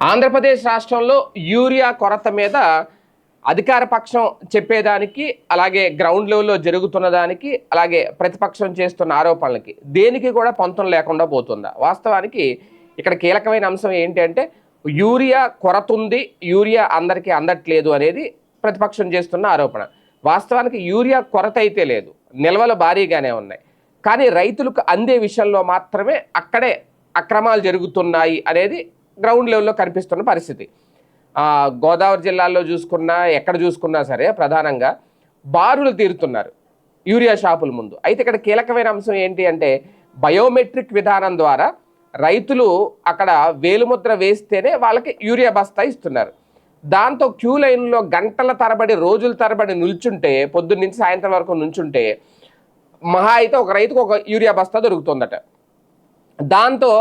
ఆంధ్రప్రదేశ్ రాష్ట్రంలో యూరియా కొరత మీద అధికార పక్షం చెప్పేదానికి అలాగే గ్రౌండ్ లెవెల్లో జరుగుతున్న దానికి అలాగే ప్రతిపక్షం చేస్తున్న ఆరోపణలకి దేనికి కూడా పొంతం లేకుండా పోతుందా? వాస్తవానికి ఇక్కడ కీలకమైన అంశం ఏంటంటే యూరియా కొరత ఉంది యూరియా అందరికీ అందట్లేదు అనేది ప్రతిపక్షం చేస్తున్న ఆరోపణ. వాస్తవానికి యూరియా కొరత అయితే లేదు నిల్వలు భారీగానే ఉన్నాయి. కానీ రైతులకు అందే విషయంలో మాత్రమే అక్కడే అక్రమాలు జరుగుతున్నాయి అనేది గ్రౌండ్ లెవెల్లో కనిపిస్తున్న పరిస్థితి. గోదావరి జిల్లాలో చూసుకున్నా ఎక్కడ చూసుకున్నా సరే ప్రధానంగా బారులు తీరుతున్నారు యూరియా షాపుల ముందు. అయితే ఇక్కడ కీలకమైన అంశం ఏంటి అంటే బయోమెట్రిక్ విధానం ద్వారా రైతులు అక్కడ వేలుముద్ర వేస్తేనే వాళ్ళకి యూరియా బస్తా ఇస్తున్నారు. దాంతో క్యూ లైన్లో గంటల తరబడి రోజుల తరబడి నిల్చుంటే పొద్దున్న నుంచి సాయంత్రం వరకు నుంచుంటే మహా అయితే ఒక రైతుకు ఒక యూరియా బస్తా దొరుకుతుందట. దాంతో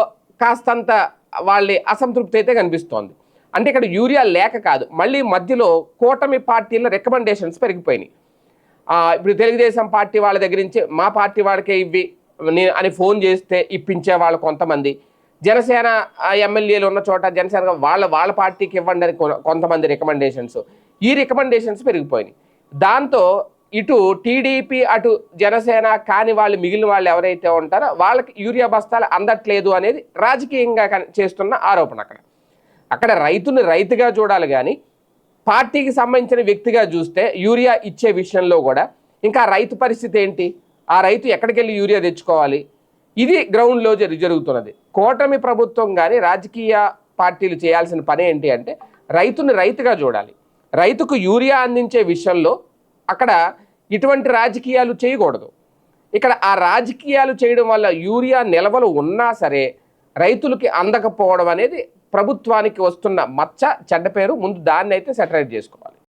కాస్తంత వాళ్ళ అసంతృప్తి అయితే కనిపిస్తోంది. అంటే ఇక్కడ యూరియా లేక కాదు మళ్ళీ మధ్యలో కూటమి పార్టీల రికమెండేషన్స్ పెరిగిపోయినాయి. ఇప్పుడు తెలుగుదేశం పార్టీ వాళ్ళ దగ్గర నుంచి మా పార్టీ వాళ్ళకే ఇవి అని ఫోన్ చేస్తే ఇప్పించే వాళ్ళు కొంతమంది. జనసేన ఎమ్మెల్యేలు ఉన్న చోట జనసేన వాళ్ళ వాళ్ళ పార్టీకి ఇవ్వండి అని కొ- కొంతమంది రికమెండేషన్స్ ఈ రికమెండేషన్స్ పెరిగిపోయినాయి. దాంతో ఇటు టీడీపీ అటు జనసేన కాని వాళ్ళు మిగిలిన వాళ్ళు ఎవరైతే ఉంటారో వాళ్ళకి యూరియా బస్తాలు అందట్లేదు అనేది రాజకీయంగా చేస్తున్న ఆరోపణ అక్కడ. అక్కడ రైతుని రైతుగా చూడాలి కానీ పార్టీకి సంబంధించిన వ్యక్తిగా చూస్తే యూరియా ఇచ్చే విషయంలో కూడా ఇంకా రైతు పరిస్థితి ఏంటి? ఆ రైతు ఎక్కడికి వెళ్ళి యూరియా తెచ్చుకోవాలి? ఇది గ్రౌండ్లో జరి జరుగుతున్నది. కూటమి ప్రభుత్వం కానీ రాజకీయ పార్టీలు చేయాల్సిన పని ఏంటి అంటే రైతుని రైతుగా చూడాలి. రైతుకు యూరియా అందించే విషయంలో అక్కడ ఇటువంటి రాజకీయాలు చేయకూడదు. ఇక్కడ ఆ రాజకీయాలు చేయడం వల్ల యూరియా నిల్వలు ఉన్నా సరే రైతులకి అందకపోవడం అనేది ప్రభుత్వానికి వస్తున్న మచ్చ చెడ్డ పేరు. ముందు దాన్ని అయితే సెటరైట్ చేసుకోవాలి.